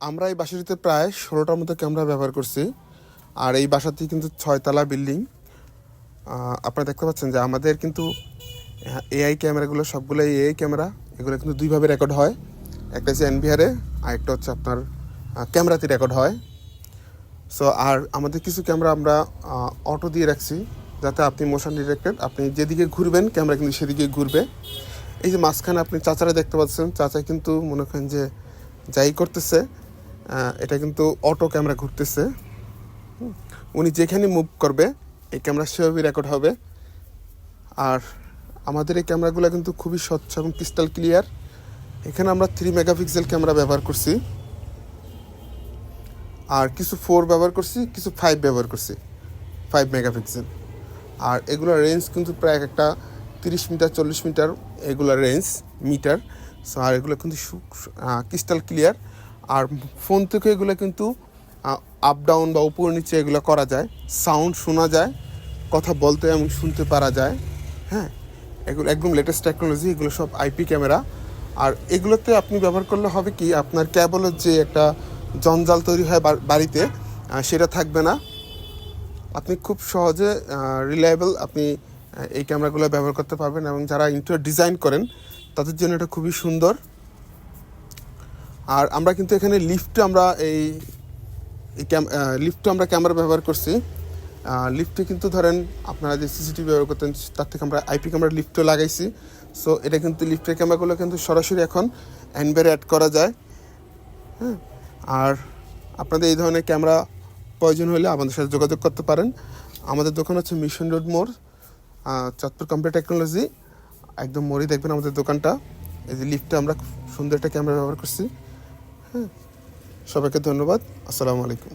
আমরা এই বাসাটিতে প্রায় ষোলোটার মতো ক্যামেরা ব্যবহার করছি। আর এই বাসাটি কিন্তু ছয়তলা বিল্ডিং। আপনারা দেখতে পাচ্ছেন যে আমাদের কিন্তু এআই ক্যামেরাগুলো সবগুলো এআই ক্যামেরা। এগুলো কিন্তু দুইভাবে রেকর্ড হয়। একটা হচ্ছে এনভিআরে আর একটা হচ্ছে আপনার ক্যামেরাতে রেকর্ড হয়। সো আর আমাদের কিছু ক্যামেরা আমরা অটো দিয়ে রাখছি, যাতে আপনি মোশন ডিরেক্টেড আপনি যেদিকে ঘুরবেন, ক্যামেরা কিন্তু সেদিকে ঘুরবে। এই যে মাঝখানে আপনি চাচারা দেখতে পাচ্ছেন, চাচা কিন্তু মনে করেন যে যাই করতেছে এটা কিন্তু অটো ক্যামেরা ঘুরতেছে। উনি যেখানে মুভ করবে, এই ক্যামেরা সেভাবেই রেকর্ড হবে। আর আমাদের এই ক্যামেরাগুলো কিন্তু খুবই স্বচ্ছ এবং ক্রিস্টাল ক্লিয়ার এখানে আমরা থ্রি মেগাপিক্সেল ক্যামেরা ব্যবহার করছি। আর কিছু ফোর ব্যবহার করছি, কিছু ফাইভ ব্যবহার করছি ফাইভ মেগাপিক্সেল আর এগুলোর রেঞ্জ কিন্তু প্রায় একটা তিরিশ মিটার, চল্লিশ মিটার এগুলোর রেঞ্জ মিটার সো আর এগুলো কিন্তু ক্রিস্টাল ক্লিয়ার আর ফোন থেকে এগুলো কিন্তু আপ ডাউন বা উপর নিচে এগুলো করা যায়। সাউন্ড শোনা যায়, কথা বলতে এবং শুনতে পারা যায় হ্যাঁ? এগুলো একদম লেটেস্ট টেকনোলজি এগুলো সব আইপি ক্যামেরা আর এগুলোতে আপনি ব্যবহার করলে হবে কি, আপনার ক্যাবলের যে একটা জঞ্জাল তৈরি হয় বাড়িতে সেটা থাকবে না। আপনি খুব সহজে রিলায়েবল আপনি এই ক্যামেরাগুলো ব্যবহার করতে পারবেন এবং যারা ইন্টেরিয়র ডিজাইন করেন, তাদের জন্য এটা খুবই সুন্দর। আর আমরা কিন্তু এখানে লিফটে আমরা এই লিফটে আমরা ক্যামেরা ব্যবহার করছি। লিফটে কিন্তু ধরেন আপনারা যে সিসিটিভি ব্যবহার করতেন, তার থেকে আমরা আইপি ক্যামেরা লিফটও লাগাইছি। সো এটা কিন্তু লিফটের ক্যামেরাগুলো কিন্তু সরাসরি এখন অ্যান্ডবের অ্যাড করা যায়। হ্যাঁ? আর আপনাদের এই ধরনের ক্যামেরা প্রয়োজন হলে আমাদের সাথে যোগাযোগ করতে পারেন। আমাদের দোকান হচ্ছে মিশন রোড মোড় চাঁদপুর কম্পিউটার টেকনোলজি একদম মোড়ে দেখবেন আমাদের দোকানটা। এই যে লিফটে আমরা খুব সুন্দর একটা ক্যামেরা ব্যবহার করছি। হ্যাঁ সবাইকে ধন্যবাদ। আসসালামু আলাইকুম।